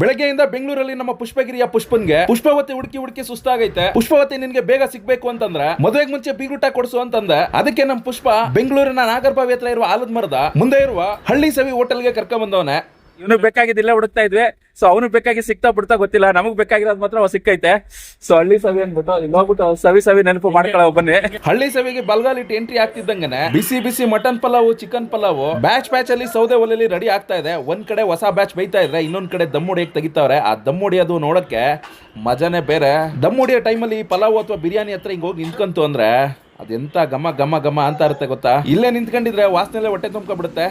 ಬೆಳಗ್ಗೆಯಿಂದ ಬೆಂಗಳೂರಲ್ಲಿ ನಮ್ಮ ಪುಷ್ಪಗಿರಿಯ ಪುಷ್ಪನ್ಗೆ ಪುಷ್ಪವತಿ ಹುಡುಕಿ ಹುಡುಕಿ ಸುಸ್ತಾಗೈತೆ. ಪುಷ್ಪವತಿ ನಿನ್ಗೆ ಬೇಗ ಸಿಗ್ಬೇಕು ಅಂತಂದ್ರೆ, ಮದುವೆಗೆ ಮುಂಚೆ ಬೀಗುಟ ಕೊಡ್ಸು ಅಂತಂದ ಅದಕ್ಕೆ ನಮ್ಮ ಪುಷ್ಪ ಬೆಂಗಳೂರಿನ ನಾಗರ್ಭಾವಿ ಹತ್ರ ಇರುವ ಆಲದ ಮರದ ಮುಂದೆ ಇರುವ ಹಳ್ಳಿ ಸವಿ ಹೋಟೆಲ್ಗೆ ಕರ್ಕೊಂಡ್ ಬಂದವನೆ. ಇವನು ಬೇಕಾಗಿದ್ದಿಲ್ಲ ಹುಡುಕ್ತಾ ಇದ್ವಿ. ಸೊ ಅವನಿಗೆ ಬೇಕಾಗಿ ಸಿಕ್ತಾ ಬಿಡ್ತಾ ಗೊತ್ತಿಲ್ಲ. ನಮಗ್ ಬೇಕಾಗಿರೋದು ಮಾತ್ರ ಅವ್ ಸಿಕ್ಕೈತೆ. ಸೊ ಹಳ್ಳಿ ಸವಿ ಅಂದ್ಬಿಟ್ಟು ಇಲ್ಲಿ ಹೋಗ್ಬಿಟ್ಟು ಸವಿ ಸವಿ ನೆನಪು ಮಾಡ್ಕೊಳ್ಳೋ ಬನ್ನಿ. ಹಳ್ಳಿ ಸವಿಗೆ ಬಲ್ಗಾಲಿಟ್ಟು ಎಂಟ್ರಿ ಆಗ್ತಿದ್ದಂಗೆನೆ ಬಿಸಿ ಬಿಸಿ mutton pulao, chicken pulao, batch batch ಅಲ್ಲಿ ಸೌದೆ ಒಲೆಯಲ್ಲಿ ರೆಡಿ ಆಗ್ತಾ ಇದೆ. ಒಂದ್ ಕಡೆ ಹೊಸ ಬ್ಯಾಚ್ ಬೈತಾ ಇದ್ರೆ ಇನ್ನೊಂದ್ ಕಡೆ ದಮ್ ಹೊಡಿಯಕ್ ತೆಗಿತಾವ್ರೆ? ಆ ದಮ್ ಹೊಡಿಯೋದು ನೋಡಕ್ಕೆ ಮಜಾನೇ ಬೇರೆ. ದಮ್ ಹೊಡಿಯೋ ಟೈಮಲ್ಲಿ ಪಲಾವ್ ಅಥವಾ ಬಿರಿಯಾನಿ ಹತ್ರ ಹಿಂಗ್ ಹೋಗಿ ನಿಂತ್ಕಂತು ಅಂದ್ರೆ ಅದೆಂತ ಘಮ ಘಮ ಘಮ ಅಂತ ಇರುತ್ತೆ ಗೊತ್ತಾ? ಇಲ್ಲೇ ನಿಂತ್ಕೊಂಡಿದ್ರೆ ವಾಸನೆಲ್ಲೇ ಹೊಟ್ಟೆ ತುಂಬ್ಕೊಂಡ್ಬಿಡುತ್ತೆ.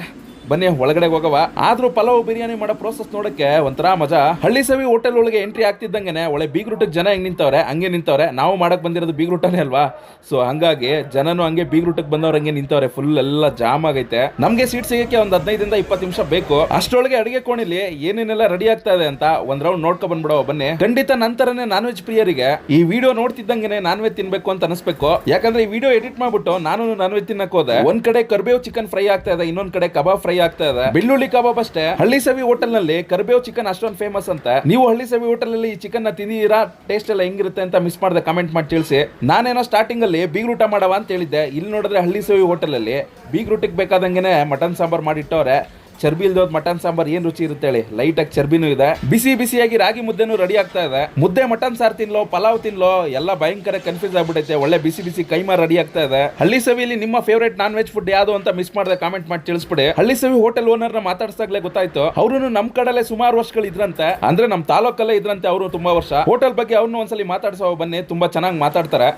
ಬನ್ನಿ, ಒಳಗಡೆ ಹೋಗವ. ಆದ್ರೂ ಪಲಾವ್ ಬಿರಿಯಾನಿ ಮಾಡೋ ಪ್ರೋಸೆಸ್ ನೋಡಕ್ಕೆ ಒಂಥರ ಮಜಾ. ಹಳ್ಳಿ ಸವಿ ಹೋಟೆಲ್ ಒಳಗೆ ಎಂಟ್ರಿ ಆಗ್ತಿದ್ದಂಗೆನೆ ಒಳ್ಳೆ ಬೀಗ್ ರೂಟಿಗೆ ಜನ ಹೆಂಗ್ ನಿಂತವ್ರೆ, ಹಂಗೆ ನಿಂತವ್ರೆ. ನಾವು ಮಾಡಕ್ ಬಂದಿರೋದು ಬೀಗ್ ರೂಟನೇ ಅಲ್ವಾ? ಸೊ ಹಂಗಾಗಿ ಜನನು ಹಂಗೆ ಬೀಗ್ ರೂಟಿಗೆ ಬಂದವ್ರ ಹಂಗೆ ನಿಂತವ್ರೆ. ಫುಲ್ ಎಲ್ಲ ಜಾಮ್ ಆಗೈತೆ. ನಮ್ಗೆ ಸೀಟ್ ಸಿಗಕ್ಕೆ ಒಂದ್ ಹದಿನೈದಿಂದ ಇಪ್ಪತ್ತು ನಿಮಿಷ ಬೇಕು. ಅಷ್ಟೊಳಗೆ ಅಡಿಗೆ ಕೋಣಿಲಿ ಏನೇನೆಲ್ಲ ರೆಡಿ ಆಗ್ತಾ ಇದೆ ಅಂತ ಒಂದ್ ರೌಂಡ್ ನೋಡ್ಕೊ ಬಂದ್ಬಿಡೋ ಬನ್ನಿ. ಖಂಡಿತ ನಂತರನೇ ನಾನ್ ವೆಜ್ ಪ್ರಿಯರಿಗೆ ಈ ವಿಡಿಯೋ ನೋಡ್ತಿದ್ದಂಗೆ ನಾನ್ ವೆಜ್ ತಿನ್ಬೇಕು ಅಂತ ಅನಿಸ್ಬೇಕು. ಯಾಕಂದ್ರೆ ಈ ವಿಡಿಯೋ ಎಡಿಟ್ ಮಾಡ್ಬಿಟ್ಟು ನಾನು ನಾನ್ ವೆಜ್ ತಿನ್ನಕ್ ಹೋದೆ. ಒಂದ್ ಕಡೆ ಕರ್ಬೇವ್ ಚಿಕನ್ ಫ್ರೈ ಆಗ್ತಾ ಇದೆ, ಇನ್ನೊಂದ್ ಕಡೆ ಕಬಾಬ್ ಫ್ರೈ ಆಗ್ತಾ ಇದೆ. ಬೆಳ್ಳುಳ್ಳಿ ಕಬಾಬ್ ಅಷ್ಟೇ. ಹಳ್ಳಿ ಸವಿ ಹೋಟೆಲ್ನಲ್ಲಿ ಕರ್ಬೇವ್ ಚಿಕನ್ ಅಷ್ಟೊಂದು ಫೇಮಸ್ ಅಂತ. ನೀವು ಹಳ್ಳಿ ಸವಿ ಹೋಟೆಲ್ ಅಲ್ಲಿ ಈ ಚಿಕನ್ನ ತಿಂದಿರಾ ಟೇಸ್ಟ್ ಎಲ್ಲ ಹೆಂಗಿರುತ್ತೆ ಅಂತ ಮಿಸ್ ಮಾಡದೆ ಕಮೆಂಟ್ ಮಾಡಿ ತಿಳಿಸಿ. ನಾನೇನೋ ಸ್ಟಾರ್ಟಿಂಗ್ ಅಲ್ಲಿ ಬೀಗ್ ಊಟ ಮಾಡವ ಅಂತ ಹೇಳಿದ್ದೆ. ಇಲ್ಲಿ ನೋಡಿದ್ರೆ ಹಳ್ಳಿ ಸವಿ ಹೋಟೆಲ್ ಅಲ್ಲಿ ಬೀಗ್ ರೂಟಿಗೆ ಬೇಕಾದಂಗೆನೆ ಮಟನ್ ಸಾಂಬಾರ್ ಮಾಡಿಟ್ಟವ್ರೆ. ಚರ್ಬಿ ಇಲ್ದೋದ್ ಮಟನ್ ಸಾಂಬಾರ್ ಏನ್ ರುಚಿ ಇರುತ್ತೆ ಹೇಳಿ? ಲೈಟ್ ಆಗಿ ಚರ್ಬಿನೂ ಇದೆ. ಬಿಸಿ ಬಿಸಿಯಾಗಿ ರಾಗಿ ಮುದ್ದೆನೂ ರೆಡಿ ಆಗ್ತಾ ಇದೆ. ಮುದ್ದೆ ಮಟನ್ ಸಾರ್ ತಿನ್ಲೋ, ಪಲಾವ್ ತಿನ್ಲೋ, ಎಲ್ಲ ಭಯಂಕರ ಕನ್ಫ್ಯೂಸ್ ಆಗ್ಬಿಟ್ಟೈತೆ ಒಳ್ಳೆ ಬಿಸಿ ಬಿಸಿ ಕೈಮಾ ರೆಡಿ ಆಗ್ತಾ ಇದೆ. ಹಳ್ಳಿ ಸವಿಲಿ ನಿಮ್ಮ ಫೇವರೇಟ್ ನಾನ್ ವೆಜ್ ಫುಡ್ ಯಾವುದು ಅಂತ ಮಿಸ್ ಮಾಡದೆ ಕಾಮೆಂಟ್ ಮಾಡಿ ತಿಳಿಸ್ಬಿಡಿ. ಹಳ್ಳಿ ಸವಿ ಹೋಟೆಲ್ ಓನರ್ನ ಮಾತಾಡ್ಸಾಗ್ಲೇ ಗೊತ್ತಾಯ್ತು. ಅವರು ನಮ್ ಕಡೆಲೆ ಸುಮಾರು ವರ್ಷಗಳು ಇದ್ರಂತೆ. ಅಂದ್ರೆ ನಮ್ ತಾಲೂಕಲ್ಲೇ ಇದ್ರಂತೆ ಅವರು ತುಂಬಾ ವರ್ಷ. ಹೋಟೆಲ್ ಬಗ್ಗೆ ಅವ್ರನ್ನ ಒಂದ್ಸಲಿ ಮಾತಾಡ್ಸೋ ಬನ್ನಿ. ತುಂಬಾ ಚೆನ್ನಾಗಿ ಮಾತಾಡ್ತಾರೆ.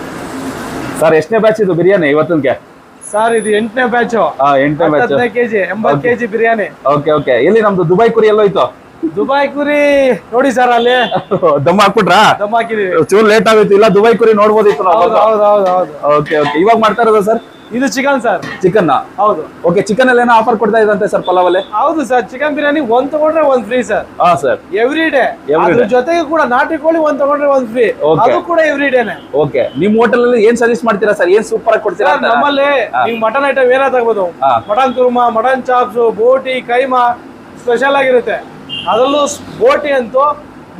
ಸರ್ ಎಷ್ಟನೇ ಬ್ಯಾಚ್ ಇದು ಬಿರಿಯಾನಿ ಇವತ್ತಿಗೆ ಸರ್ ಇದು ಎಂಟನೇ ಬ್ಯಾಚ್ ಎಂಟನೇ ಬ್ಯಾಚ್ ಕೆಜಿ ಎಂಬತ್ತು ಕೆಜಿ ಬಿರಿಯಾನಿ. ಓಕೆ ಓಕೆ ಇಲ್ಲಿ ನಮ್ದು ದುಬೈ ಕುರಿ ಎಲ್ಲೋಯ್ತು? ದುಬೈ ಕುರಿ ನೋಡಿ ಸರ್ ಅಲ್ಲಿ. ದಮ್ಮ ಹಾಕ್ಬಿಟ್ರಾ? ದಮ್ ಹಾಕಿದೀವಿ. ಚೂರ್ ಲೇಟ್ ಆಗೋಯ್ತು. ಇಲ್ಲ ದುಬೈ ಕುರಿ ನೋಡ್ಬೋದಿತ್ತು ನಾವು ಹೌದು ಹೌದು ಹೌದು ಓಕೆ ಓಕೆ ಇವಾಗ ಮಾಡ್ತಾ ಇರೋದ ಸರ್ ಇದು ಚಿಕನ್ ಸರ್ ಚಿಕನ್ ಹೌದು. ಓಕೆ ಚಿಕನ್ ಅಲ್ಲಿ ಏನೋ ಆಫರ್ ಕೊಡ್ತಾ ಇದಂತೆ ಸರ್ ಪಲಾವ್ ಅಲ್ಲಿ ಹೌದು ಸರ್ ಚಿಕನ್ ಬಿರಿಯಾನಿ ಒಂದ್ ತಗೊಂಡ್ರೆ ಒಂದ್ ಫ್ರೀ ಸರ್ ಹಾ ಸರ್ ಎವ್ರಿ ಡೇ ಅದ್ರ. ಜೊತೆಗೆ ಕೂಡ ನಾಟಿ ಕೋಳಿ ಒಂದ್ ತಗೊಂಡ್ರೆ ಒಂದ್ ಫ್ರೀ. ಅದು ಕೂಡ ಎವ್ರಿ ಡೇನೆ ಓಕೆ ನಿಮ್ ಹೋಟೆಲ್ ಅಲ್ಲಿ ಏನ್ ಸರ್ವಿಸ್ ಮಾಡ್ತೀರಾ ಸರ್ ಏನ್ ಸೂಪರ್ ಆಗಿ ಕೊಡ್ತೀರಾ? ನಮ್ಮಲ್ಲಿ ನೀವು ಮಟನ್ ಐಟಮ್ ಏನಾದ್ರು ತಗೋಬಹುದು mutton kurma mutton chops boti keema special ಆಗಿರುತ್ತೆ. ಅದರಲ್ಲೂ ಬೋಟಿ ಅಂತೂ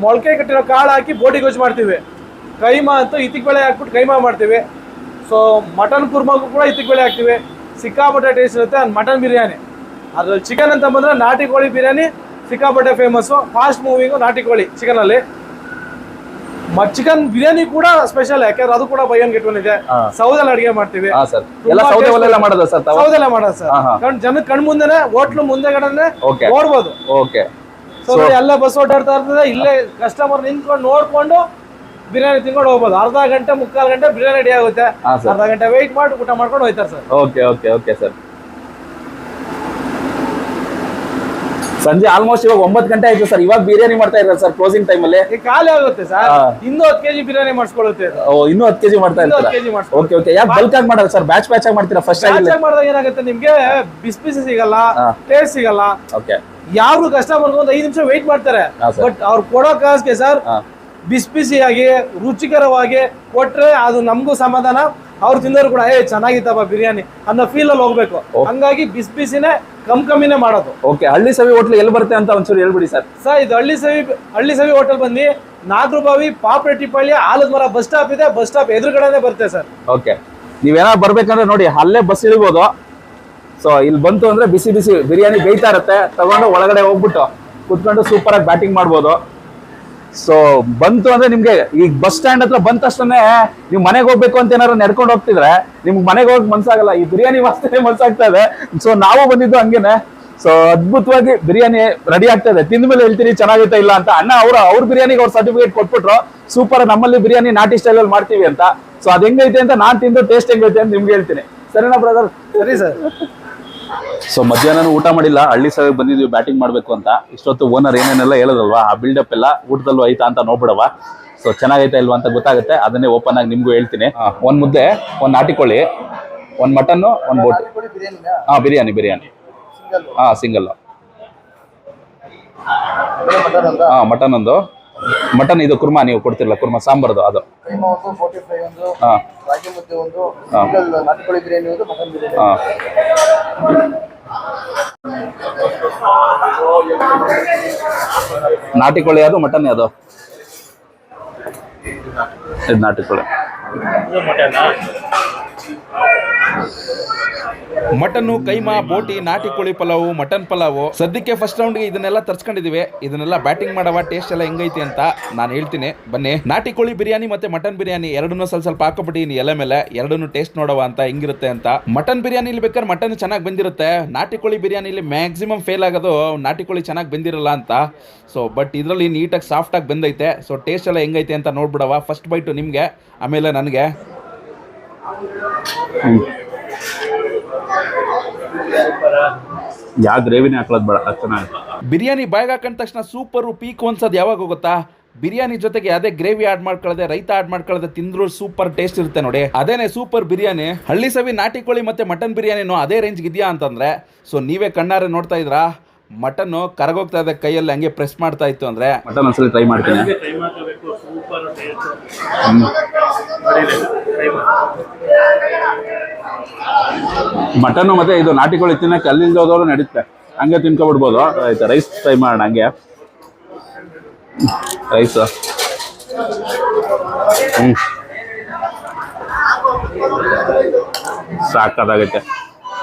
ಮೊಳಕೆ ಕಟ್ಟಿರೋ ಕಾಳು ಹಾಕಿ ಬೋಟಿ ಗೊಜ್ಜು ಮಾಡ್ತೀವಿ. ಕೈಮಾ ಅಂತೂ ಇತಿಕ್ ಬೆಳೆ ಹಾಕ್ಬಿಟ್ಟು ಕೈಮಾ ಮಾಡ್ತೀವಿ. ಸೊ ಮಟನ್ ಕುರ್ಮಾಗೂ ಕೂಡ ಇತ್ತಿಗೆ ಬೆಳೆ ಹಾಕ್ತೀವಿ ಸಿಕ್ಕಾಪಟ್ಟೆ ಟೇಸ್ಟ್ ಇರುತ್ತೆ ಅದು ಮಟನ್ ಬಿರಿಯಾನಿ ಅದ್ರಲ್ಲಿ ಚಿಕನ್ ಅಂತ ಬಂದ್ರೆ ನಾಟಿ ಕೋಳಿ ಬಿರಿಯಾನಿ ಸಿಕ್ಕಾಪಟ್ಟೆ ಫೇಮಸ್ಸು ಫಾಸ್ಟ್ ಮೂವಿಂಗು ನಾಟಿ ಕೋಳಿ ಚಿಕನಲ್ಲಿ ಚಿಕನ್ ಬಿರಿಯಾನಿ ಕೂಡ ಸ್ಪೆಷಲ್ ಯಾಕಂದ್ರೆ ಅದು ಕೂಡ ಬೈ ಒನ್ ಗೆಟ್ ಒನ್ ಇದೆ. ಸೌದಲ್ಲಿ ಅಡಿಗೆ ಮಾಡ್ತೀವಿ. ಸೌದೆಲ್ಲ ಮಾಡೋದು ಸರ್ ಜನ ಕಣ್ ಮುಂದೆನೆ ಹೋಟ್ಲು ಮುಂದೆಗಡೆ Okay. ನೋಡ್ಬೋದು. ಓಕೆ ಸೊ ಎಲ್ಲ ಬಸ್ ಓಡಾಡ್ತಾ ಇರ್ತದೆ ಇಲ್ಲೇ ಕಸ್ಟಮರ್ ನಿಂತ್ಕೊಂಡು ನೋಡ್ಕೊಂಡು ಬಿರಿಯಾನಿ ತಿನ್ಕೊಂಡು ಹೋಗ್ಬೋದು. ಅರ್ಧ ಗಂಟೆ ಮುಕ್ಕಾಲು ಗಂಟೆ ಬಿರಿಯಾನಿ ರೆಡಿ ಆಗುತ್ತೆ. ಹಾ, sir. ಅರ್ಧ ಗಂಟೆ ವೆಯ್ಟ್ ಮಾಡಿ ಊಟ ಮಾಡ್ಕೊಂಡು ಹೋಯ್ತಾರೆ sir okay okay okay sir ಸಂಜೆ ಆಲ್ಮೋಸ್ಟ್ ಇವಾಗ ಒಂಬತ್ತು ಗಂಟೆ ಆಯ್ತು ಸರ್ ಇವಾಗ ಬಿರಿಯಾನಿ ಮಾಡ್ತಾ ಇದ್ದಾರೆ ಸರ್ ಕ್ಲೋಸಿಂಗ್ ಟೈಮ್ ಅಲ್ಲಿ. ಈಗ ಖಾಲಿ ಆಗುತ್ತೆ ಸರ್ ಹಾ. ಇನ್ನೂ ಹತ್ತು ಕೆಜಿ ಬಿರಿಯಾನಿ ಮಾಡಿಸ್ಕೊಳ್ಳುತ್ತೆ. ಇದು. ಓ ಇನ್ನೂ ಹತ್ತು ಕೆಜಿ ಮಾಡ್ತಾ ಇನ್ನೂ ಇರ್ತೀರಾ? ಹತ್ತು ಕೆಜಿ ಮಾಡಿಸ್ಕೊಳ್ಳುತ್ತೆ. ಓಕೆ ಓಕೆ ಯಾಕೆ ಬಲ್ಕ್ ಆಗಿ ಮಾಡೋದು ಸರ್ ಬ್ಯಾಚ್ ಬ್ಯಾಚ್ ಆಗಿ ಮಾಡ್ತೀರಾ? ಫಸ್ಟ್ ಆಗಿ ಬ್ಯಾಚ್ ಮಾಡಿದಾಗ ಏನಾಗುತ್ತೆ? ನಿಮ್ಗೆ ಬಿಸಿ ಬಿಸಿ ಸಿಗಲ್ಲ ಹಾ. ಟೇಸ್ಟ್ ಸಿಗಲ್ಲ. ಓಕೆ ಯಾರು ಕಸ್ಟಮರ್ ಒಂದು ಐದು ನಿಮಿಷ ವೆಯ್ಟ್ ಮಾಡ್ತಾರೆ. ಹಾ, sir. ಬಟ್ ಅವ್ರು ಕೊಡೋ ಕಾಸ್ಗೆ ಸರ್ ಹಾ. ಬಿಸಿ ಬಿಸಿಯಾಗಿ ರುಚಿಕರವಾಗಿ ಕೊಟ್ರೆ ಅದು ನಮಗೂ ಸಮಾಧಾನ. ಅವ್ರು ತಿಂದವರು ಕೂಡ ಏ ಚೆನ್ನಾಗಿತ್ತಪ್ಪ ಬಿರಿಯಾನಿ ಅನ್ನೋ ಫೀಲ್ ಅಲ್ಲಿ ಹೋಗ್ಬೇಕು. ಹಂಗಾಗಿ ಬಿಸಿ ಬಿಸಿನೇ ಕಮ್ ಕಮ್ಮಿನೇ ಮಾಡೋದು. ಓಕೆ ಹಳ್ಳಿ ಸವಿ ಹೋಟ್ಲ್ ಎಲ್ಲಿ ಬರುತ್ತೆ ಅಂತ ಒಂಚೂರು ಹೇಳ್ಬಿಡಿ ಸರ್. ಸರ್ ಇದು ಹಳ್ಳಿ ಸವಿ ಹಳ್ಳಿ ಸವಿ ಹೋಟೆಲ್ ಬಂದು ನಾಗರಬಾವಿ ಪಾಪರೆಟ್ಟಿಪಳ್ಳಿ ಆಲದ ಮರ ಬಸ್ ಸ್ಟಾಪ್ ಇದೆ. ಬಸ್ ಸ್ಟಾಪ್ ಎದುರುಗಡೆನೆ ಬರುತ್ತೆ ಸರ್. ಓಕೆ ನೀವೇನಾದ್ರು ಬರ್ಬೇಕಂದ್ರೆ ನೋಡಿ ಅಲ್ಲೇ ಬಸ್ ಇಳಿಬೋದು. ಸೊ ಇಲ್ಲಿ ಬಂತು ಅಂದ್ರೆ ಬಿಸಿ ಬಿಸಿ ಬಿರಿಯಾನಿ ಬೇಯ್ತಾ ಇರುತ್ತೆ. ತಗೊಂಡು ಒಳಗಡೆ ಹೋಗ್ಬಿಟ್ಟು ಕುತ್ಕೊಂಡು ಸೂಪರ್ ಆಗಿ ಬ್ಯಾಟಿಂಗ್ ಮಾಡ್ಬೋದು. ಸೊ ಬಂತು ಅಂದ್ರೆ ನಿಮ್ಗೆ ಈಗ ಬಸ್ ಸ್ಟ್ಯಾಂಡ್ ಹತ್ರ ಬಂದ ತಕ್ಷಣ ನೀವು ಮನೆಗೆ ಹೋಗ್ಬೇಕು ಅಂತ ಏನಾರು ನಡ್ಕೊಂಡು ಹೋಗ್ತಿದ್ರೆ ನಿಮ್ಗೆ ಮನೆಗೆ ಹೋಗಕ್ ಮನ್ಸಾಗಲ್ಲ. ಈ ಬಿರಿಯಾನಿ ವಾಸನೆ ಮನ್ಸಾಗ್ತಾ ಇದೆ. ಸೊ ನಾವು ಬಂದಿದ್ದು ಹಂಗೇನೆ. ಸೊ ಅದ್ಭುತವಾಗಿ ಬಿರಿಯಾನಿ ರೆಡಿ ಆಗ್ತಾ ಇದೆ. ತಿಂದ ಮೇಲೆ ಹೇಳ್ತೀನಿ ಚೆನ್ನಾಗಿತ್ತ ಇಲ್ಲ ಅಂತ. ಅಣ್ಣ ಅವ್ರ ಅವ್ರ ಬಿರಿಯಾನಿಗೆ ಅವ್ರ ಸರ್ಟಿಫಿಕೇಟ್ ಕೊಟ್ಬಿಟ್ರು. ಸೂಪರ್ ನಮ್ಮಲ್ಲಿ ಬಿರಿಯಾನಿ ನಾಟಿ ಸ್ಟೈಲ್ ಅಲ್ಲಿ ಮಾಡ್ತೀವಿ ಅಂತ. ಸೊ ಅದ್ ಹೆಂಗೈತೆ ಅಂತ ನಾನ್ ತಿಂದು ಟೇಸ್ಟ್ ಹೆಂಗೈತೆ ಅಂತ ನಿಮ್ಗೆ ಹೇಳ್ತೀನಿ. ಸರಿನಾ ಬ್ರದರ್ ಸರಿ ಸರ್ ಸೊ ಮಧ್ಯಾಹ್ನ ಊಟ ಮಾಡಿಲ್ಲ. ಹಳ್ಳಿ ಸಭೆಗೆ ಬಂದಿದ್ವಿ ಬ್ಯಾಟಿಂಗ್ ಮಾಡಬೇಕು ಅಂತ. ಇಷ್ಟೊತ್ತು ಓನರ್ ಏನೇನೆಲ್ಲ ಹೇಳೋದಲ್ವಾ? ಆ ಬಿಲ್ಡಪ್ ಎಲ್ಲ ಊಟದಲ್ಲೂ ಐತಾ ಅಂತ ನೋಡ್ಬಿಡವಾ ಸೊ ಚೆನ್ನಾಗೈತಾ ಇಲ್ವಾ ಅಂತ ಗೊತ್ತಾಗುತ್ತೆ. ಅದನ್ನೇ ಓಪನ್ ಆಗಿ ನಿಮ್ಗೂ ಹೇಳ್ತೀನಿ. ಒಂದು ಮುದ್ದೆ ಒಂದ್ ನಾಟಿಕೊಳ್ಳಿ ಒಂದ್ ಮಟನ್ನು ಒಂದ್ ಬೋಟ್. ಹಾ ಬಿರಿಯಾನಿ ಬಿರಿಯಾನಿ. ಹಾ ಸಿಂಗಲ್ ಹಾ ಮಟನ್ ಒಂದು. ಮಟನ್ ಇದು ಕುರ್ಮಾ ನೀವು ಕೊಡ್ತಿರಲ್ಲ ಕುರ್ಮಾ ಸಾಂಬಾರ್ದು ಅದು. ನಾಟಿ ಕೋಳಿ ಅದು ಮಟನ್ ಯಾವುದು ಇದು ನಾಟಿ ಕೋಳಿ ಮಟನ್ನು, ಕೈಮಾ, ಬೋಟಿ, ನಾಟಿ ಕೋಳಿ ಪಲಾವು, ಮಟನ್ ಪಲಾವು. ಸದ್ಯಕ್ಕೆ ಫಸ್ಟ್ ರೌಂಡ್ಗೆ ಇದನ್ನೆಲ್ಲ ತರ್ಸ್ಕೊಂಡಿದೀವಿ. ಇದನ್ನೆಲ್ಲ ಬ್ಯಾಟಿಂಗ್ ಮಾಡವ ಟೇಸ್ಟ್ ಎಲ್ಲ ಹೆಂಗೈತಿ ಅಂತ ನಾನು ಹೇಳ್ತೀನಿ. ಬನ್ನಿ. ನಾಟಿ ಕೋಳಿ ಬಿರಿಯಾನಿ ಮತ್ತೆ ಮಟನ್ ಬಿರಿಯಾನಿ ಎರಡನ್ನೂ ಸ್ವಲ್ಪ ಸ್ವಲ್ಪ ಹಾಕೊಬಿಟ್ಟಿನಿ ಎಲೆ ಮೇಲೆ ಎರಡನ್ನು ಟೇಸ್ಟ್ ನೋಡವ ಅಂತ ಹೆಂಗಿರುತ್ತೆ ಅಂತ. ಮಟನ್ ಬಿರಿಯಾನಿಲಿ ಬೇಕಾದ್ರೆ ಮಟನ್ ಚೆನ್ನಾಗಿ ಬಂದಿರುತ್ತೆ. ನಾಟಿ ಕೋಳಿ ಬಿರಿಯಾನಿಲಿ ಮ್ಯಾಕ್ಸಿಮಮ್ ಫೇಲ್ ಆಗೋದು ನಾಟಿ ಕೋಳಿ ಚೆನ್ನಾಗಿ ಬಂದಿರಲ್ಲ ಅಂತ. ಸೊ ಬಟ್ ಇದರಲ್ಲಿ ನೀಟಾಗಿ ಸಾಫ್ಟಾಗಿ ಬಂದೈತೆ. ಸೊ ಟೇಸ್ಟ್ ಎಲ್ಲ ಹೆಂಗೈತೆ ಅಂತ ನೋಡ್ಬಿಡವ. ಫಸ್ಟ್ ಬೈಟು ನಿಮಗೆ, ಆಮೇಲೆ ನನಗೆ. ಯಾವ ಗ್ರೇವಿನೇ ಹಾಕ್ಲೋದು ಬೇಡ ಚೆನ್ನಾಗಿ ಬಿರಿಯಾನಿ ಬಾಯ್ಗೆ ಹಾಕೊಂಡ ತಕ್ಷಣ ಸೂಪರು ಪೀಕ್ ಅನ್ಸೋದು ಯಾವಾಗ ಗೊತ್ತಾ ಬಿರಿಯಾನಿ ಜೊತೆಗೆ ಅದೇ ಗ್ರೇವಿ ಆಡ್ ಮಾಡ್ಕೊಳ್ಳದೆ ರೈತ ಆಡ್ ಮಾಡ್ಕೊಳ್ಳದೆ ತಿಂದ್ರು ಸೂಪರ್ ಟೇಸ್ಟ್ ಇರುತ್ತೆ ನೋಡಿ. ಅದೇನೆ ಸೂಪರ್ ಬಿರಿಯಾನಿ? ಹಳ್ಳಿ ಸವಿ ನಾಟಿ ಕೋಳಿ ಮತ್ತೆ ಮಟನ್ ಬಿರಿಯಾನಿನೂ ಅದೇ ರೇಂಜ್ ಇದೆಯಾ ಅಂತಂದ್ರೆ ಸೊ ನೀವೇ ಕಣ್ಣಾರೆ ನೋಡ್ತಾ ಇದ್ರಾ? ಮಟನ್ ಕರಗೋಗ್ತಾ ಇದೆ ಕೈಯಲ್ಲಿ ಹಂಗೆ ಪ್ರೆಸ್ ಮಾಡ್ತಾ ಇತ್ತು ಅಂದ್ರೆ ಮಟನ್ ಒಂದ್ಸಲಿ ಟ್ರೈ ಮಾಡ್ತೀನಿ. ಕೈ ಮಾಡ್ಕೋಬೇಕು ಸೂಪರ್ ಟೇಸ್ಟ್ ಹ್ಮ್. ಕೈ ಮಟನ್ ಮತ್ತೆ ಇದು ನಾಟಿ ಕೋಳಿ ತಿನ್ನಕ್ಕೆ ಅಲ್ಲಿಂದ ಹೋದವರು ನಡೀತೆ. ಹಂಗೆ ತಿನ್ಕೊಬಿಡ್ಬೋದು. ಆಯ್ತಾ ರೈಸ್ ಟ್ರೈ ಮಾಡೋಣ ಹಂಗೆ. ರೈಸ್ ಹ್ಞೂ ಸಾಕಾಗೈತೆ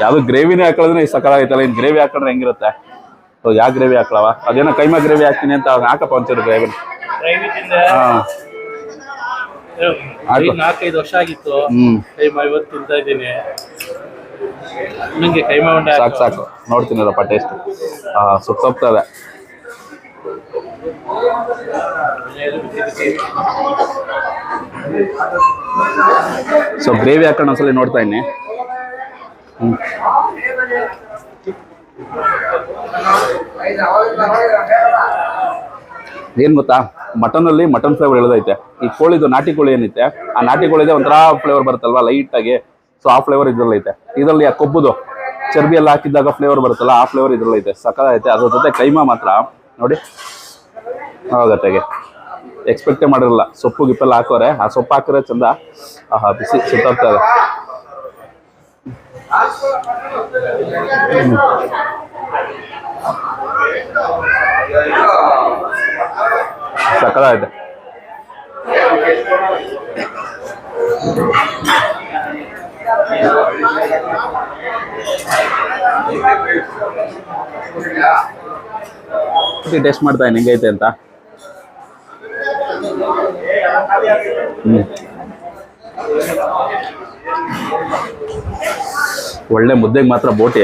ಯಾವುದು ಗ್ರೇವಿನೇ ಹಾಕೊಳ್ಳೋದ್ರೆ ಈ ಸಕ್ಕದಾಗೈತಲ್ಲ ಇನ್ನು ಗ್ರೇವಿ ಹಾಕೊಂಡ್ರೆ ಹೆಂಗಿರುತ್ತೆ? ಯಾವ ಗ್ರೇವಿ ಹಾಕ್ಲವ? ಅದೇನೋ ಕೈಮಾ ಗ್ರೇವಿ ಹಾಕ್ತೀನಿ ಅಂತ ಹಾಕಪ್ಪ ಒಂಚೂರು ಗ್ರೇವಿ ಹಾಂ. ನಾಲ್ಕೈದು ವರ್ಷ ಆಗಿತ್ತು. ಕೈಮಾ ಇವತ್ತು ತಿಂತಾ ಇದ್ದೀನಿ. ನಂಗೆ ಕೈಮಾ ಉಂಡೆ ಸಾಕು ಸಾಕು. ನೋಡ್ತೀನಿರಪ್ಪ ಟೇಸ್ಟ್ ಸುತ್ತೋಗ್ತದೆ ಸೊ ಗ್ರೇವಿ ಹಾಕೊಂಡು ಒಂದ್ಸಲಿ ನೋಡ್ತಾ ಇದ್ದೀನಿ. ಏನ್ ಗೊತ್ತಾ? ಮಟನ್ ಅಲ್ಲಿ ಮಟನ್ ಫ್ಲೇವರ್ ಎಳೆದೈತೆ ಈ ಕೋಳಿದು ನಾಟಿ ಕೋಳಿ ಏನೈತೆ ಆ ನಾಟಿ ಕೋಳಿದೆ ಒಂಥರ ಫ್ಲೇವರ್ ಬರುತ್ತಲ್ವಾ ಲೈಟ್ ಆಗಿ? ಸೊ ಆ ಫ್ಲೇವರ್ ಇದ್ರಲ್ಲಿ ಐತೆ ಇದರಲ್ಲಿ ಆ ಕೊಬ್ಬುದು ಚರ್ಬಿ ಎಲ್ಲ ಹಾಕಿದಾಗ ಫ್ಲೇವರ್ ಬರುತ್ತಲ್ಲ, ಆ ಫ್ಲೇವರ್ ಇದ್ರಲ್ಲಿ ಐತೆ ಸಕ್ಕತ್ತೈತೆ ಅದ್ರ ಜೊತೆ ಕೈಮಾ ಮಾತ್ರ. ನೋಡಿ ಜೊತೆಗೆ ಎಕ್ಸ್ಪೆಕ್ಟೇ ಮಾಡಿರಲ್ಲ. ಸೊಪ್ಪು ಗಿಪ್ಪೆಲ್ಲ ಹಾಕೋರೆ. ಆ ಸೊಪ್ಪು ಹಾಕಿದ್ರೆ ಚಂದ, ಆಹಾ, ಬಿಸಿ ಸುತ್ತಾಗ್ತಾ ಇದೆ. ಸಕ್ಕತ್ತಾಗೈತೆ ಟೇಸ್ಟ್ ಮಾಡ್ತಾ ಹೆಂಗೈತೆ ಅಂತ. ಒಳ್ಳೆ ಮುದ್ದೆಗೆ ಮಾತ್ರ ಬೋಟಿ,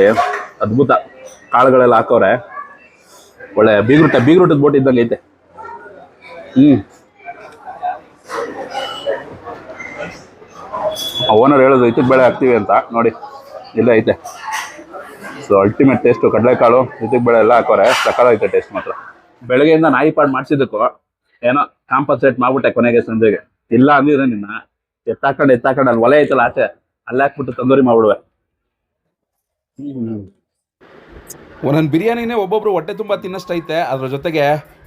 ಅದ್ಭುತ. ಕಾಳುಗಳೆಲ್ಲ ಹಾಕೋರೆ ಒಳ್ಳೆ ಬೀಗ್ರೂಟ, ಬೀಗ್ರೂಟದ ಬೋಟಿ ಇದ್ದಂಗೆ ಐತೆ ಓನರ್ ಹೇಳೋದು ಇತ್ತಿಗೆ ಬೇಳೆ ಹಾಕ್ತೀವಿ ಅಂತ. ನೋಡಿ, ಇಲ್ಲ ಐತೆ. ಸೊ ಅಲ್ಟಿಮೇಟ್ ಟೇಸ್ಟು ಕಡಲೆಕಾಳು ಇತ್ತಿಗೆ ಬೇಳೆ ಎಲ್ಲ ಹಾಕೋರೆ ಸಕಾಲೈತೆ ಟೇಸ್ಟ್ ಮಾತ್ರ. ಬೆಳಗ್ಗೆಯಿಂದ ನಾಯಿ ಪಾಡ್ ಮಾಡಿಸಿದ್ದಕ್ಕೂ ಏನೋ ಕಾಂಪನ್ಸೇಟ್ ಮಾಡ್ಬಿಟ್ಟೆ ಕೊನೆಗೆ ಸಂಜೆಗೆ. ಇಲ್ಲ ಅಂದಿದ್ರೆ ನಿನ್ನ ಎತ್ತಾಕೊಂಡು ಎತ್ತಾಕೊಂಡು, ಅಲ್ಲಿ ಒಲೆ ಐತಲ್ಲ ಆಚೆ, ಅಲ್ಲಿ ಹಾಕ್ಬಿಟ್ಟು ತಂದೂರಿ ಮಾಡ್ಬಿಡುವೆ. ಒಂದೊಂದು ಬಿರಿಯಾನಿನೇ ಒಬ್ಬೊಬ್ರು ಹೊಟ್ಟೆ ತುಂಬ ತಿನ್ನಷ್ಟೈತೆ ಅದ್ರ ಜೊತೆಗೆ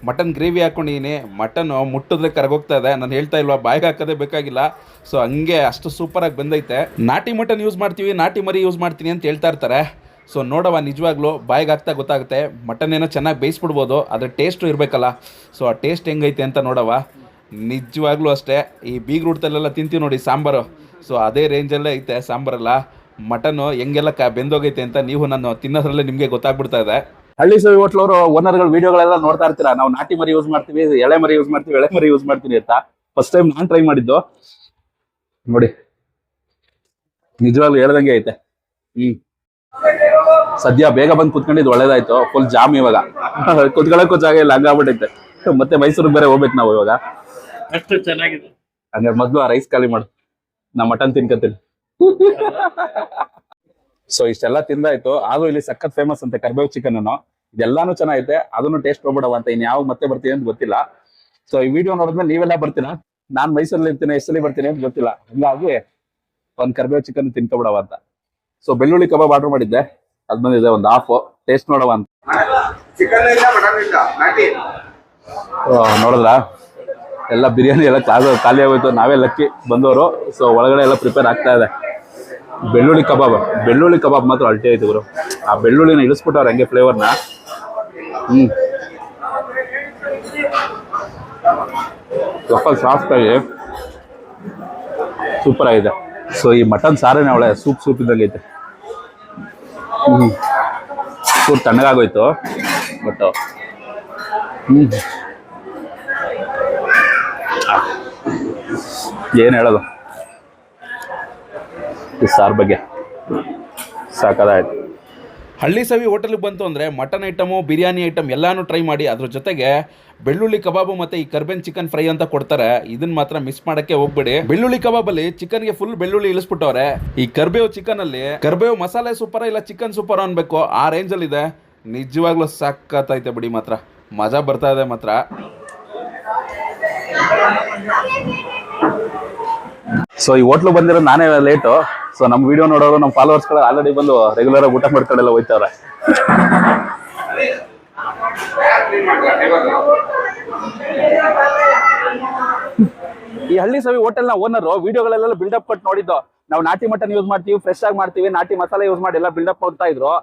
ಮಟನ್ ಗ್ರೇವಿ ಹಾಕೊಂಡಿದ್ದೀನಿ ಮಟನ್ ಮುಟ್ಟಿದ್ರೆ ಕರಗೋಗ್ತಾ ಇದೆ. ನಾನು ಹೇಳ್ತಾ ಇಲ್ವಾ, ಬಾಯಿಗೆ ಹಾಕೋದೇ ಬೇಕಾಗಿಲ್ಲ. ಸೊ ಹಂಗೆ ಅಷ್ಟು ಸೂಪರಾಗಿ ಬಂದೈತೆ. ನಾಟಿ ಮಟನ್ ಯೂಸ್ ಮಾಡ್ತೀವಿ, ನಾಟಿ ಮರಿ ಯೂಸ್ ಮಾಡ್ತೀನಿ ಅಂತ ಹೇಳ್ತಾ ಇರ್ತಾರೆ. ಸೊ ನೋಡವ ನಿಜವಾಗ್ಲೂ ಬಾಯಿಗೆ ಹಾಕ್ತಾ ಗೊತ್ತಾಗುತ್ತೆ. ಮಟನ್ ಏನೋ ಚೆನ್ನಾಗಿ ಬೇಯಿಸ್ಬಿಡ್ಬೋದು ಅದ್ರ ಟೇಸ್ಟು ಇರಬೇಕಲ್ಲ. ಸೊ ಆ ಟೇಸ್ಟ್ ಹೆಂಗೈತೆ ಅಂತ ನೋಡವ ನಿಜವಾಗ್ಲೂ ಅಷ್ಟೇ. ಈ ಬೀಗ್ರೂಟದಲ್ಲೆಲ್ಲ ತಿಂತೀವಿ ನೋಡಿ ಸಾಂಬಾರು. ಸೊ ಅದೇ ರೇಂಜಲ್ಲೇ ಐತೆ ಸಾಂಬಾರೆಲ್ಲ. ಮಟನ್ನು ಹೆಂಗೆಲ್ಲ ಕ ಬೆಂದೋಗೈತೆ ಅಂತ ನೀವು ನಾನು ತಿನ್ನೋದ್ರಲ್ಲೇ ನಿಮಗೆ ಗೊತ್ತಾಗ್ಬಿಡ್ತಾ ಇದೆ. ಹಳ್ಳಿ ಸವಿ ಹೋಟ್ಲವರು ಓನರ್ಗಳ ವಿಡಿಯೋಗಳೆಲ್ಲ ನೋಡ್ತಾ ಇರ್ತೀರಾ? ನಾವು ನಾಟಿ ಮರಿ ಯೂಸ್ ಮಾಡ್ತೀವಿ ಎಳೆ ಮರಿ ಯೂಸ್ ಮಾಡ್ತೀವಿ ಎಳೆ ಮರಿ ಯೂಸ್ ಮಾಡ್ತೀನಿ ಅಂತ. ಫಸ್ಟ್ ಟೈಮ್ ನಾನು ಟ್ರೈ ಮಾಡಿದ್ದು. ನೋಡಿ ನಿಜವಾಗ್ಲೂ ಹೇಳ್ದಂಗೆ ಐತೆ. ಹ್ಮ್. ಸದ್ಯ ಬೇಗ ಬಂದು ಕುತ್ಕೊಂಡಿದ್ದು ಒಳ್ಳೇದಾಯ್ತು. ಫುಲ್ ಜಾಮ್ ಇವಾಗ. ಕುತ್ಕೊಳ್ಳೋಕ್ಕೂ ಜಾಗ ಇಲ್ಲ ಹಂಗಾಗ್ಬಿಟ್ಟೈತೆ ಮತ್ತೆ ಮೈಸೂರಿಗೆ ಬೇರೆ ಹೋಗ್ಬೇಕು ನಾವು ಇವಾಗ. ಅಷ್ಟು ಚೆನ್ನಾಗಿದೆ. ಅಂದ್ರೆ ಮೊದ್ಲು ಆ ರೈಸ್ ಖಾಲಿ ಮಾಡು. ನಾ ಮಟನ್ ತಿನ್ಕತೀನಿ ಸೊ ಇಷ್ಟೆಲ್ಲ ತಿಂದಾಯ್ತು. ಆದ್ರೂ ಇಲ್ಲಿ ಸಖತ್ ಫೇಮಸ್ ಅಂತೆ, ಕರ್ಬೇವು ಚಿಕನ್ ಅನ್ನು. ಇದೆಲ್ಲಾನು ಚೆನ್ನಾಗೈತೆ. ಅದನ್ನು ಟೇಸ್ಟ್ ಹೋಗ್ಬಿಡವ ಅಂತ ಇನ್ ಯಾವ ಮತ್ತೆ ಬರ್ತೀನಿ ಅಂತ ಗೊತ್ತಿಲ್ಲ. ಸೊ ಈ ವಿಡಿಯೋ ನೋಡಿದ್ಮೇಲೆ ನೀವೆಲ್ಲ ಬರ್ತೀರಾ? ನಾನ್ ಮೈಸೂರಲ್ಲಿ ಇರ್ತೀನಿ ಎಷ್ಟಲ್ಲಿ ಬರ್ತೀನಿ ಅಂತ ಗೊತ್ತಿಲ್ಲ. ಹಂಗಾಗಿ ಒಂದ್ ಕರ್ಬೇವು ಚಿಕನ್ ತಿನ್ಕೊಬಿಡವ ಅಂತ ಸೊ ಬೆಳ್ಳುಳ್ಳಿ ಕಬಾಬ್ ಆರ್ಡರ್ ಮಾಡಿದ್ದೆ. ಅದ್ ಬಂದಿದೆ ಒಂದ್ ಹಾಫ್ ಟೇಸ್ಟ್ ನೋಡವ ಅಂತ ನೋಡಿದ್ರಾ? ಎಲ್ಲ ಬಿರಿಯಾನಿ ಎಲ್ಲ ಖಾಲಿ ಆಗೋಯ್ತು. ನಾವೇ ಲಕ್ಕಿ ಬಂದವರು. ಸೊ ಒಳಗಡೆ ಎಲ್ಲ ಪ್ರಿಪೇರ್ ಆಗ್ತಾ ಇದೆ. ಬೆಳ್ಳುಳ್ಳಿ ಕಬಾಬ್ ಬೆಳ್ಳುಳ್ಳಿ ಕಬಾಬ್ ಮಾತ್ರ ಅಲ್ಟಿ ಆಯ್ತು ಗುರು. ಆ ಬೆಳ್ಳುಳ್ಳಿನ ಇಳಿಸ್ಬಿಟ್ಟವ್ರೆ ಹಂಗೆ ಫ್ಲೇವರ್ನ ಲೋಕಲ್ ಸಾಫ್ಟ್ ಆಗಿ ಸೂಪರ್ ಆಗಿದೆ. ಸೊ ಈ ಮಟನ್ ಸಾರೇನೆ ಅವಳೆ ಸೂಪ್ ಸೂಪ್ ಇದ್ದಂಗೆ ಐತೆ. ಹ್ಮ್. ಚೂರು ತಣ್ಣಗಾಗೋಯ್ತು ಬಟ್ ಹ್ಮ್. ಏನು ಹೇಳೋದು? ಈ ಸಾರ್ ಬಗ್ಗೆ. ಸಾಕಾದಾಯ್ತು. ಹಳ್ಳಿ ಸವಿ ಹೋಟೆಲ್ಗೆ ಬಂತು ಅಂದರೆ ಮಟನ್ ಐಟಮು ಬಿರಿಯಾನಿ ಐಟಮ್ ಎಲ್ಲಾನು ಟ್ರೈ ಮಾಡಿ. ಅದ್ರ ಜೊತೆಗೆ ಬೆಳ್ಳುಳ್ಳಿ ಕಬಾಬು ಮತ್ತೆ ಈ ಕರ್ಬೇನ್ ಚಿಕನ್ ಫ್ರೈ ಅಂತ ಕೊಡ್ತಾರೆ. ಇದನ್ನ ಮಾತ್ರ ಮಿಸ್ ಮಾಡೋಕ್ಕೆ ಹೋಗ್ಬೇಡಿ. ಬೆಳ್ಳುಳ್ಳಿ ಕಬಾಬಲ್ಲಿ ಚಿಕನ್ಗೆ ಫುಲ್ ಬೆಳ್ಳುಳ್ಳಿ ಇಳಿಸ್ಬಿಟ್ಟವ್ರೆ. ಈ ಕರ್ಬೇವು ಚಿಕನ್ ಅಲ್ಲಿ ಕರ್ಬೇವು ಮಸಾಲೆ ಸೂಪರ ಇಲ್ಲ ಚಿಕನ್ ಸೂಪರ್ ಅನ್ಬೇಕು. ಆ ರೇಂಜಲ್ಲಿ ಇದೆ ನಿಜವಾಗ್ಲೂ ಸಕ್ಕತ್ತೈತೆ ಬಿಡಿ ಮಾತ್ರ. ಮಜಾ ಬರ್ತಾ ಇದೆ ಮಾತ್ರ. ಸೊ ಈ ಹೋಟ್ಲು ಬಂದಿರೋ ನಾನೇ ಲೇಟು ಸೊ ನಮ್ಮ ವಿಡಿಯೋ ನೋಡೋರು, ನಮ್ಮ ಫಾಲೋವರ್ಸ್ಗಳು ಆಲ್ರೆಡಿ ಬಂದು ರೆಗ್ಯುಲರ್ ಆಗಿ ಊಟ ಮಾಡ್ಕೊಂಡೆಲ್ಲ ಹೋಯ್ತವ್ರೆ. ಈ ಹಳ್ಳಿ ಸವಿ ಹೋಟೆಲ್ನ ಓನರ್ ವಿಡಿಯೋಗಳೆಲ್ಲ ಬಿಲ್ಡಪ್ ಕೊಟ್ಟು ನೋಡಿದ್ದು. ನಾವು ನಾಟಿ ಮಟನ್ ಯೂಸ್ ಮಾಡ್ತೀವಿ ಫ್ರೆಶ್ ಆಗಿ ಮಾಡ್ತೀವಿ, ನಾಟಿ ಮಸಾಲೆ ಯೂಸ್ ಮಾಡಿ ಎಲ್ಲ ಬಿಲ್ಡಪ್ ಕೊಡ್ತಾ ಇದ್ರು.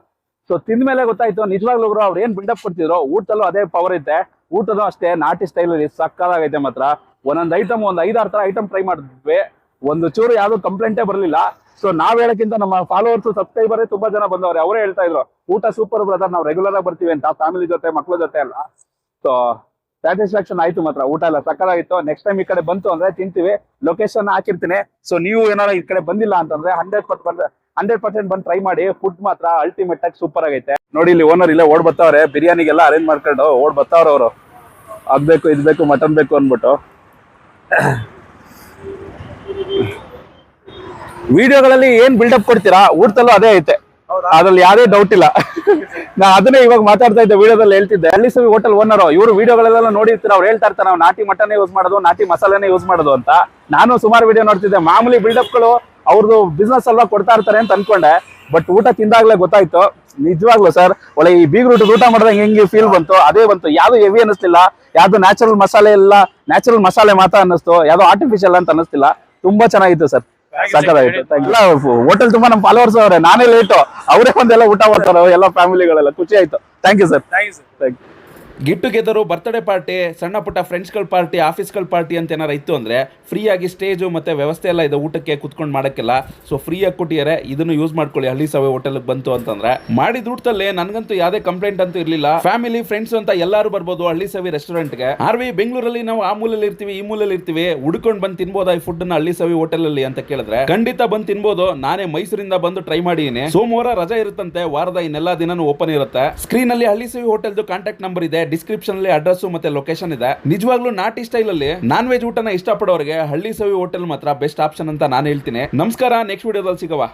ಸೊ ತಿಂದ ಮೇಲೆ ಗೊತ್ತಾಯ್ತು, ನಿಜವಾಗ್ಲೂ ಅವ್ರು ಏನ್ ಬಿಲ್ಡಪ್ ಕೊಡ್ತಿದ್ರು, ಊಟದಲ್ಲೂ ಅದೇ ಪವರ್ ಐತೆ ಊಟದ ಅಷ್ಟೇ, ನಾಟಿ ಸ್ಟೈಲ್ ಸಕ್ಕದಾಗೈತೆ ಮಾತ್ರ. ಒಂದೊಂದು ಐಟಮ್ ಒಂದ್ ಐದಾರು ತರ ಐಟಮ್ ಟ್ರೈ ಮಾಡಿದ್ವಿ. ಒಂದು ಚೂರು ಯಾವ್ದು ಕಂಪ್ಲೇಂಟೇ ಬರಲಿಲ್ಲ. ಸೊ ನಾವ್ ಹೇಳಕ್ಕಿಂತ ನಮ್ಮ ಫಾಲೋವರ್ಸ್ ಸಬ್ಸ್ಕ್ರೈಬರ್ ತುಂಬಾ ಜನ ಬಂದವ್ರೆ. ಅವರೇ ಹೇಳ್ತಾ ಇದ್ರು, ಊಟ ಸೂಪರ್ ಬ್ರದರ್ ನಾವು ರೆಗ್ಯುಲರ್ ಆಗಿ ಬರ್ತೀವಿ ಅಂತ ಫ್ಯಾಮಿಲಿ ಜೊತೆ, ಮಕ್ಳ ಜೊತೆ ಅಲ್ಲ ಸೊ ಸ್ಯಾಟಿಸ್ಫ್ಯಾಕ್ಷನ್ ಆಯ್ತು ಮಾತ್ರ, ಊಟ ಎಲ್ಲ ಆಯ್ತು ನೆಕ್ಸ್ಟ್ ಟೈಮ್ ಈ ಕಡೆ ಬಂತು ಅಂದ್ರೆ ತಿಂತೀವಿ. ಲೊಕೇಶನ್ ಹಾಕಿರ್ತೀನಿ. ಸೊ ನೀವು ಏನಾರ ಈ ಕಡೆ ಬಂದಿಲ್ಲ ಅಂತಂದ್ರೆ ಹಂಡ್ರೆಡ್ ಪರ್ಸೆಂಟ್ ಹಂಡ್ರೆಡ್ ಪರ್ಸೆಂಟ್ ಬಂದು ಟ್ರೈ ಮಾಡಿ ಫುಡ್ ಮಾತ್ರ ಅಲ್ಟಿಮೇಟ್ ಆಗಿ ಸೂಪರ್ ಆಗೈತೆ. ನೋಡಿ, ಇಲ್ಲಿ ಓನರ್ ಇಲ್ಲ ಓಡ್ ಬರ್ತಾವ್ರೆ. ಬಿರಿಯಾನಿಗೆಲ್ಲ ಅರೇಂಜ್ ಮಾಡ್ಕೊಂಡು ಓಡ್ ಬರ್ತಾವ್ರ ಅವರು. ಆಗ್ಬೇಕು, ಇದ್ಬೇಕು ಮಟನ್ ಬೇಕು ಅನ್ಬಿಟ್ಟು ವಿಡಿಯೋಗಳಲ್ಲಿ ಏನ್ ಬಿಲ್ಡಪ್ ಕೊಡ್ತೀರಾ ಊಟದಲ್ಲೂ ಅದೇ ಐತೆ. ಅದ್ರಲ್ಲಿ ಯಾವ್ದೇ ಡೌಟ್ ಇಲ್ಲ. ನಾ ಅದನ್ನೇ ಇವಾಗ ಮಾತಾಡ್ತಾ ಇದ್ದೆ ವಿಡಿಯೋದಲ್ಲಿ ಹೇಳ್ತಿದ್ದೆ. ಅಲ್ಲಿ ಸವಿ ಹೋಟೆಲ್ ಓನರ್ ಇವರು ವಿಡಿಯೋಗಳೆಲ್ಲ ನೋಡಿರ್ತೀರ ಅವ್ರು ಹೇಳ್ತಾ ಇರ್ತಾರೆ ನಾವು ನಾಟಿ ಮಟನ್ ಯೂಸ್ ಮಾಡೋದು ನಾಟಿ ಮಸಾಲೆನೇ ಯೂಸ್ ಮಾಡೋದು ಅಂತ. ನಾನು ಸುಮಾರು ವಿಡಿಯೋ ನೋಡ್ತಿದ್ದೆ. ಮಾಮೂಲಿ ಬಿಲ್ಡಪ್ಗಳು ಅವ್ರದ್ದು ಬಿಸ್ನೆಸ್ ಎಲ್ಲ ಕೊಡ್ತಾ ಇರ್ತಾರೆ ಅಂತ ಅನ್ಕೊಂಡೆ. ಬಟ್ ಊಟ ತಿಂದಾಗ್ಲೇ ಗೊತ್ತಾಯ್ತು. ನಿಜವಾಗ್ಲೂ ಸರ್ ಒಳ್ಳೆ ಈ ಬೀಗ್ ರೂಟ್ ಊಟ ಮಾಡಿದಾಗ ಹೆಂಗೆ ಫೀಲ್ ಬಂತು? ಅದೇ ಬಂತು. ಯಾವ್ದು ಹೆವಿ ಅನ್ನಿಸ್ಲಿಲ್ಲ ಯಾವ್ದು ನ್ಯಾಚುರಲ್ ಮಸಾಲೆ ಇಲ್ಲ. ನ್ಯಾಚುರಲ್ ಮಸಾಲೆ ಮಾತ್ರ ಅನ್ನಿಸ್ತು. ಯಾವ್ದು ಆರ್ಟಿಫಿಷಿಯಲ್ ಅಂತ ಅನ್ನಿಸ್ತಿಲ್ಲ. ತುಂಬಾ ಚೆನ್ನಾಗಿತ್ತು ಸರ್ ಎಲ್ಲ ಹೋಟೆಲ್ ತುಂಬಾ ನಮ್ಮ ಫಾಲೋವರ್ಸ್ ಅವ್ರೆ. ನಾನೇ ಲೇಟು ಅವರೇ ಒಂದೆಲ್ಲ ಊಟ ಮಾಡ್ತಾರೆ ಎಲ್ಲ ಫ್ಯಾಮಿಲಿಗಳೆಲ್ಲ ಖುಷಿ ಆಯ್ತು. Thank you sir thank you get together birthday ಸಣ್ಣ ಪುಟ್ಟ ಫ್ರೆಂಡ್ಸ್ಗಳ ಪಾರ್ಟಿ ಆಫೀಸ್ಗಳ ಪಾರ್ಟಿ ಅಂತ ಏನಾರು ಇತ್ತು ಅಂದರೆ ಫ್ರೀಯಾಗಿ ಸ್ಟೇಜು ಮತ್ತು ವ್ಯವಸ್ಥೆ ಎಲ್ಲ ಇದೆ ಊಟಕ್ಕೆ ಕುತ್ಕೊಂಡು ಮಾಡೋಕ್ಕೆಲ್ಲ. ಸೊ ಫ್ರೀಯಾಗಿ ಕೊಟ್ಟಿದ್ದಾರೆ ಇದನ್ನು ಯೂಸ್ ಮಾಡ್ಕೊಳ್ಳಿ. ಹಳ್ಳಿ ಸವೆ ಹೋಟೆಲ್ಗೆ ಬಂತು ಅಂತಂದ್ರೆ. ಮಾಡಿದ ಊಟದಲ್ಲಿ ನನಗಂತೂ ಯಾವುದೇ ಕಂಪ್ಲೇಂಟ್ ಅಂತೂ ಇರಲಿಲ್ಲ. ಫ್ಯಾಮಿಲಿ ಫ್ರೆಂಡ್ಸ್ ಅಂತ ಎಲ್ಲರೂ ಬರ್ಬೋದು ಹಳ್ಳಿ ಸವಿ ರೆಸ್ಟೋರೆಂಟ್ಗೆ ಆರ್ ವಿ ಬೆಂಗಳೂರಲ್ಲಿ ನಾವು ಆ ಮೂಲಲ್ಲಿ ಇರ್ತೀವಿ, ಈ ಮೂಲಲ್ಲಿ ಇರ್ತೀವಿ. ಹುಡ್ಕೊಂಡು ಬಂದು ತಿನ್ಬೋದು ಈ ಫುಡ್ನ ಹಳ್ಳಿ ಸವಿ ಹೋಟೆಲಲ್ಲಿ ಅಂತ ಕೇಳಿದ್ರೆ. ಖಂಡಿತ ಬಂದು ತಿನ್ಬೋದು. ನಾನೇ ಮೈಸೂರಿಂದ ಬಂದು ಟ್ರೈ ಮಾಡಿದ್ದೀನಿ ಸೋಮವಾರ ರಜೆ ಇರುತ್ತಂತೆ. ವಾರದ ಇನ್ನೆಲ್ಲ ದಿನನೂ ಓಪನ್ ಇರುತ್ತೆ. ಸ್ಕ್ರೀನ್ ಅಲ್ಲಿ ಹಳ್ಳಿ ಸವಿ ಹೋಟೆಲ್ದು ಕಾಂಟ್ಯಾಕ್ಟ್ ನಂಬರ್ ಇದೆ. ಡಿಸ್ಕ್ರಿಪ್ಷನ್ ಅಲ್ಲಿ ಅಡ್ರೆಸ್ ಮತ್ತೆ ಲೊಕೇಶನ್ ಇದೆ. ನಿಜವಾಗ್ಲೂ ನಾಟಿ ಸ್ಟೈಲ್ ಅಲ್ಲಿ ನಾನ್ ವೆಜ್ ಊಟನ ಇಷ್ಟಪಡೋರಿಗೆ ಹಳ್ಳಿ ಸವಿ ಹೋಟೆಲ್ ಮಾತ್ರ ಬೆಸ್ಟ್ ಆಪ್ಷನ್ ಅಂತ ನಾನು ಹೇಳ್ತೀನಿ. ನಮಸ್ಕಾರ ನೆಕ್ಸ್ಟ್ ವಿಡಿಯೋದಲ್ಲಿ ಸಿಗವಾ.